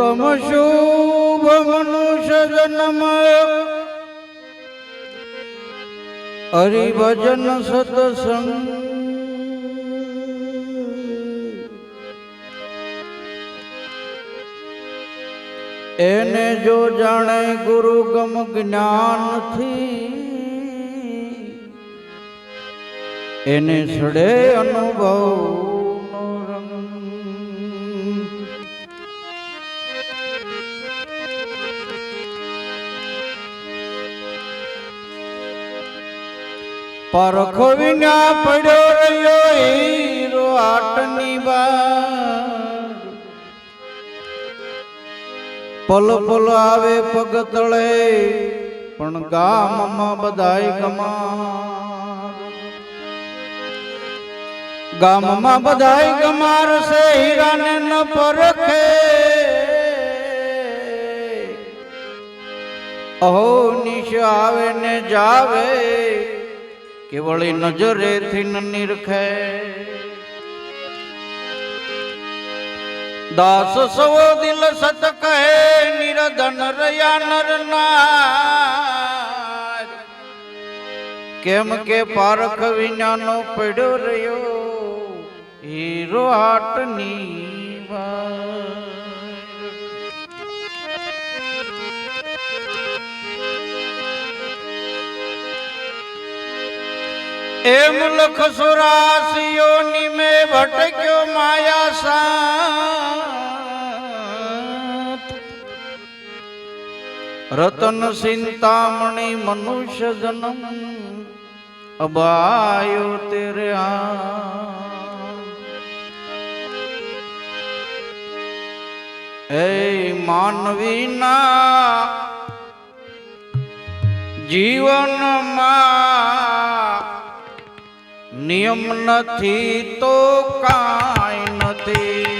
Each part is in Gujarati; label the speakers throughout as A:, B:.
A: ઉત્તમ શુભ મનુષ્ય જન્મ હરિભજન સત્સંગ એને જો જાણે ગુરુ ગમ જ્ઞાનથી એને સડે અનુભવ પરખો વિના પડ્યો રહ્યો હીરો આટની બાર પલ પલ આવે પગ તળે, પણ ગામમાં બધાય ગમાર. ગામમાં બધાય ગમાર છે હીરાને ન પરખે. અહો નિશ આવે ને જાવે. કેવળી નજરેથી ન નિરખે. દાસ સવો દિલ સત કહે નિરધન રહ્યા નર કેમ કે પારખ વિનાનો પડ્યો રહ્યો, હીરો હાટની વાર. એમ લખ સુરાસીઓ નિમે ભટક્યો માયા સા રતન ચિંતામણી મનુષ્ય જન્મ, અબાયો તેરે એ માનવીના જીવનમાં નિયમ નથી તો કાંઈ નથી.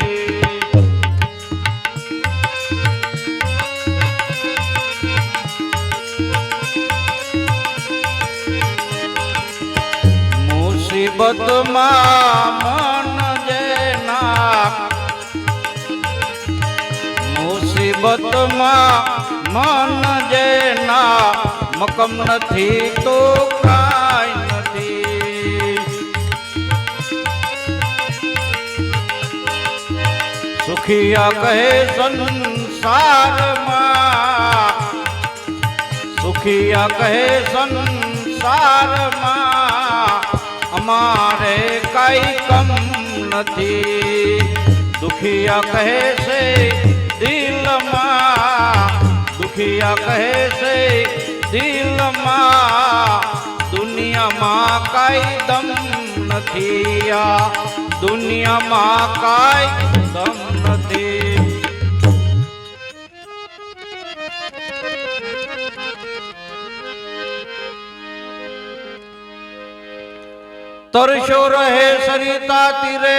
A: મુસીબતમાં મન જેના મુસીબતમાં મન જેના મકમ નથી તો કાંઈ સુખિયા કહે સંસારમાં સુખિયા કહે સંસારમાં અમારે કઈ કમ નથી દુખિયા કહે છે દિલમાં દુખિયા કહે છે દિલમાં દુનિયામાં કઈ દમ નથી આ દુનિયામાં કઈ દમ તરશો રહે સરિતા તીરે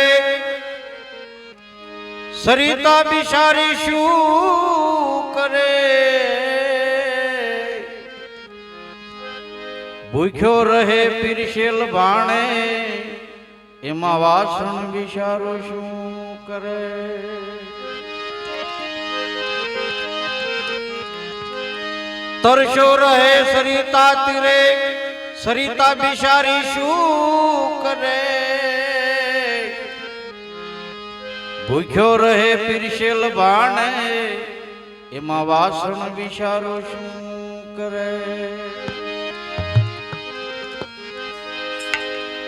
A: સરિતા બિચારી શું કરે ભૂખ્યો રહે પીરસેલ ભાણે એમાં વાસણ બિચારો શું કરે તરશો રહે સરિતા તીરે સરિતા બિચારી શું કરે. ભૂખ્યો રહે પીરસેલ ભાણે એમાં વાસણ વિચારો શું કરે?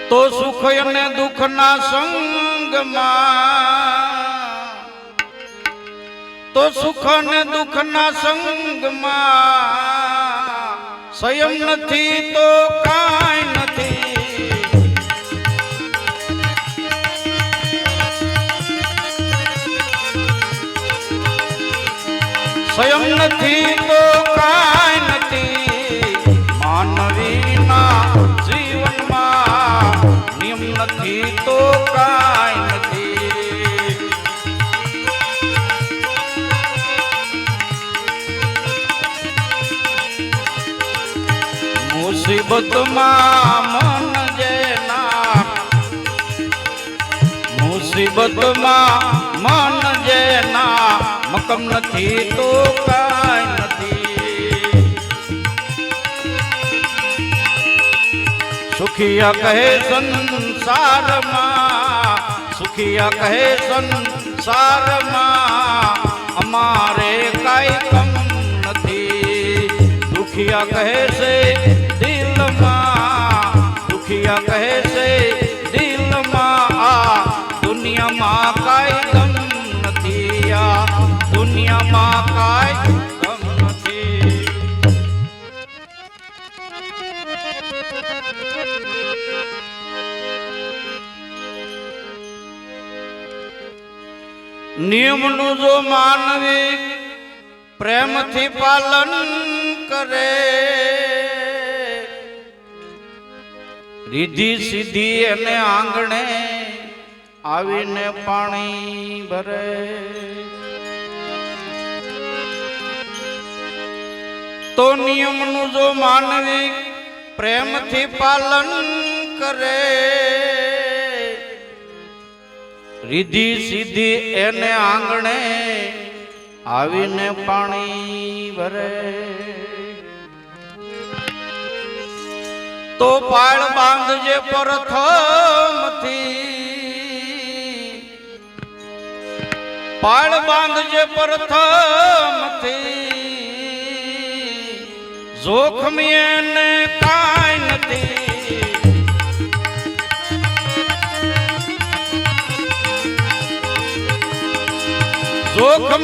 A: તો સુખ અને દુઃખના સંગમાં, તો સુખ અને દુઃખના સંગમાં, સંયમ નથી તો કાંઈ સ્વયં નથી તો કાંઈ નથી. માનવીના જીવનમાં નિયમ નથી તો કાંઈ નથી. મુસીબતમાં મન જેના મુસીબતમાં મન જેના મકમ નથી તો કાંઈ નથી સુખિયા કહે સંસારમાં સુખિયા કહે સંસારમાં અમારે કાંઈ કમ નથી દુખિયા કહે છે દિલમાં દુખિયા કહે નિયમનું જો માનવી પ્રેમથી પાલન કરે, રીધિ સીધી એને આંગણે આવીને પાણી ભરે. તો નિયમનું જો માનવી પ્રેમથી પાલન કરે રીધિ સીધી એને આંગણે આવીને પાણી ભરે. તો પાળ બાંધજે પરથમથી. પાળ બાંધજે પરથમથી. જોખમી એને કાંઈ નથી. જોખમ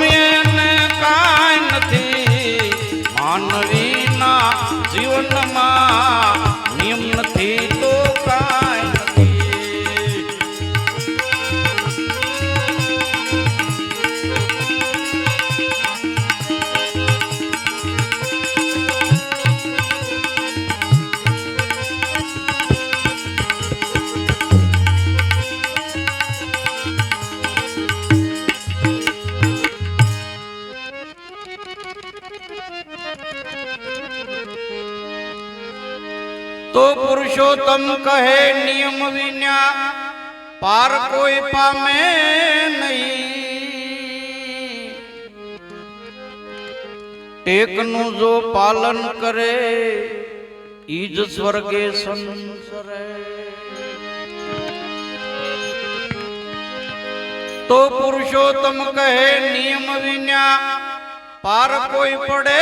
A: તો પુરુષોત્તમ કહે નિયમ વિના પાર કોઈ પામે નહીં ટેકનું જો પાલન કરે ઈજ સ્વર્ગે સંસરે તો પુરુષોત્તમ કહે નિયમ વિના પાર કોઈ પડે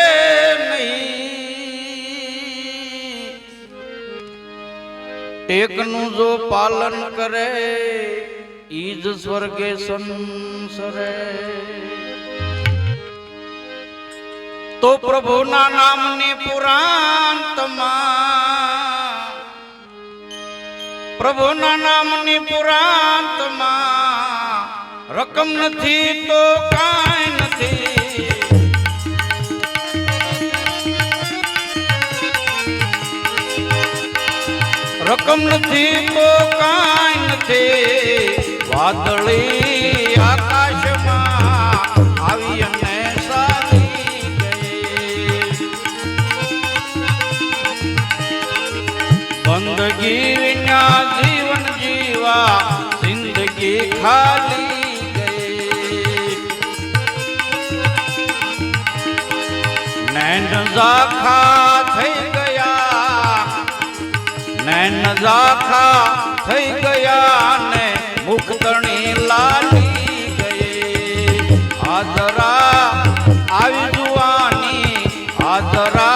A: નહીં ટેકનું જો પાલન કરે, ઈજ સ્વર્ગે સંસરે. તો પ્રભુના નામની પુરાંતમાં પ્રભુના નામની પુરાંતમાં રકમ નથી તો કાંઈ નથી. રકમ નથી તો કાંઈ નથી. વાદળી આકાશમાં આવી અને સારી જીવન જીવા, જિંદગી ખાલી નૈન ઝાખા થઈ નૈન થઈ ગયા ને મુક્તણી લાલી ગઈ આદરા આવી જુવાની આદરા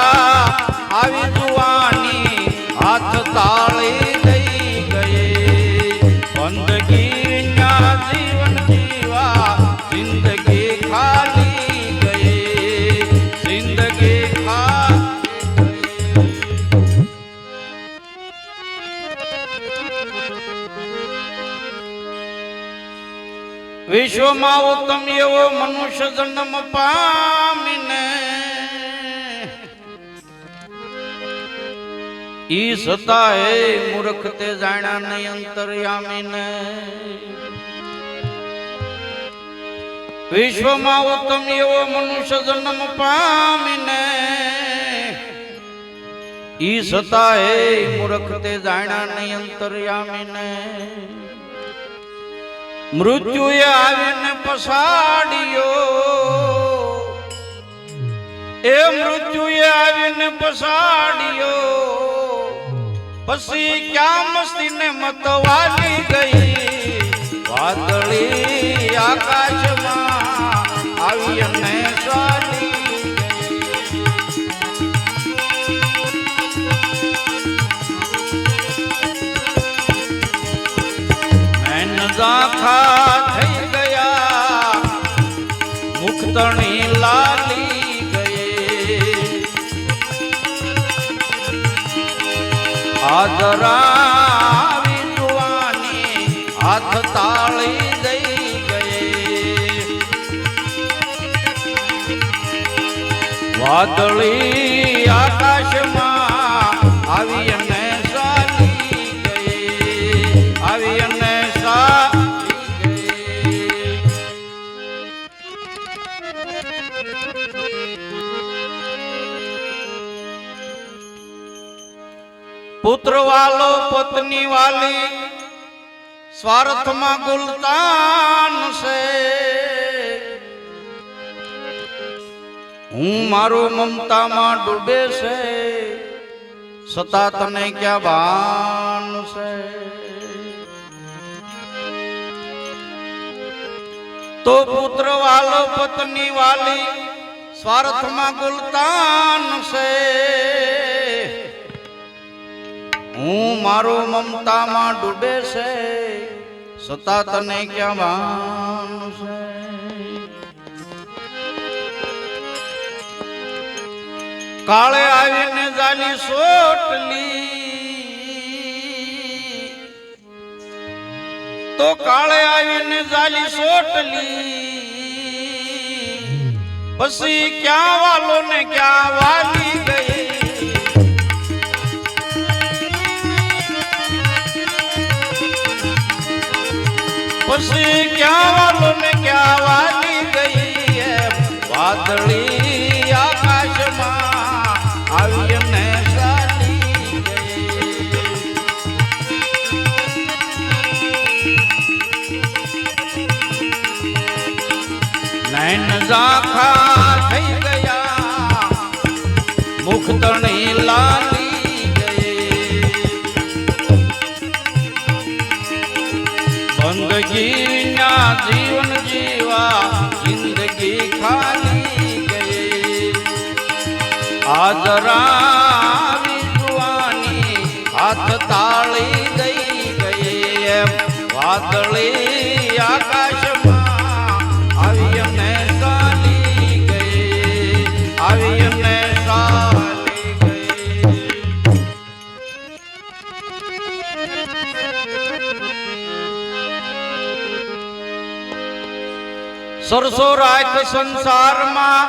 A: વિશ્વમાં ઉત્તમ એવો મનુષ્ય જન્મ પામીને. ઈ સતાએ મૂર્ખ તે જાણ્યા નહીં અંતર્યામીને. વિશ્વમાં ઉત્તમ એવો મનુષ્ય જન્મ પામીને. ઈ સતાએ મૂર્ખ તે જાણ્યા નહીં અંતર્યામીને. મૃત્યુએ આવીને પસાડ્યો એ મૃત્યુએ આવીને પસાડ્યો પછી ક્યાં મસ્તીને મતવાલી ગઈ? વાદળી આકાશમાં આવી અને મુક્તણી લાલી ગયે. આદરા જુવાની હાથ તાળી દઈ ગયે. વાદળી આકાશમાં પત્ની વાલી સ્વાર્થમાં ગુલતાન છે હું મારો મમતામાં ડૂબે છે સતા તને ક્યાં ભાન છે તો પુત્ર વાલો પત્ની વાલી સ્વાર્થમાં ગુલતાન છે હું મારો મમતામાં ડૂબે છે, સતા તને ક્યાં છે. કાળે આવીને જાની સોટલી. તો કાળે આવીને જાલી સોટલી. પછી ક્યાં વાલો ને ક્યાં વાલી? પછી ક્યાં વાલો ને ક્યાં વાલી ગઈ વાદળી આદરાવી જુવાની હાથ તાળી દઈ ગઈ એમ. વાદળી આકાશમાં આવી ગઈ આવી અને ચાલી સરસો રાખ સંસારમાં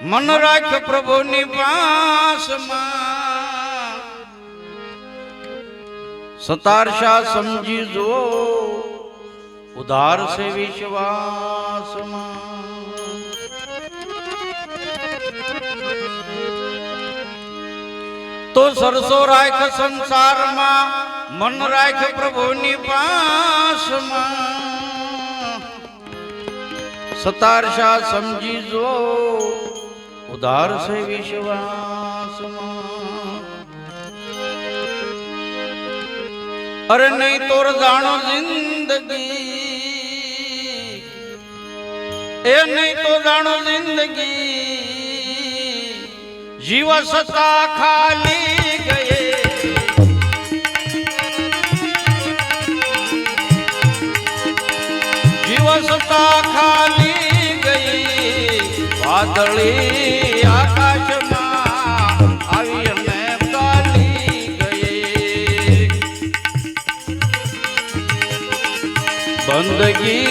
A: મન રાખ પ્રભુની પાસમાં સતારશા સમજી જો ઉધાર છે વિશ્વાસમાં તો સરસો રાખ સંસારમાં મન રાખ પ્રભુની પાસમાં સતારશા સમજી જો ઉધાર છે વિશ્વાસમાં અરે નહીં તોર જાણો જિંદગી. એ નહીં તો જાણો જિંદગી. જીવ સતા ખાલી ગયે. વાદળી આકાશમાં આવી ચાલી ગઈ બંદગી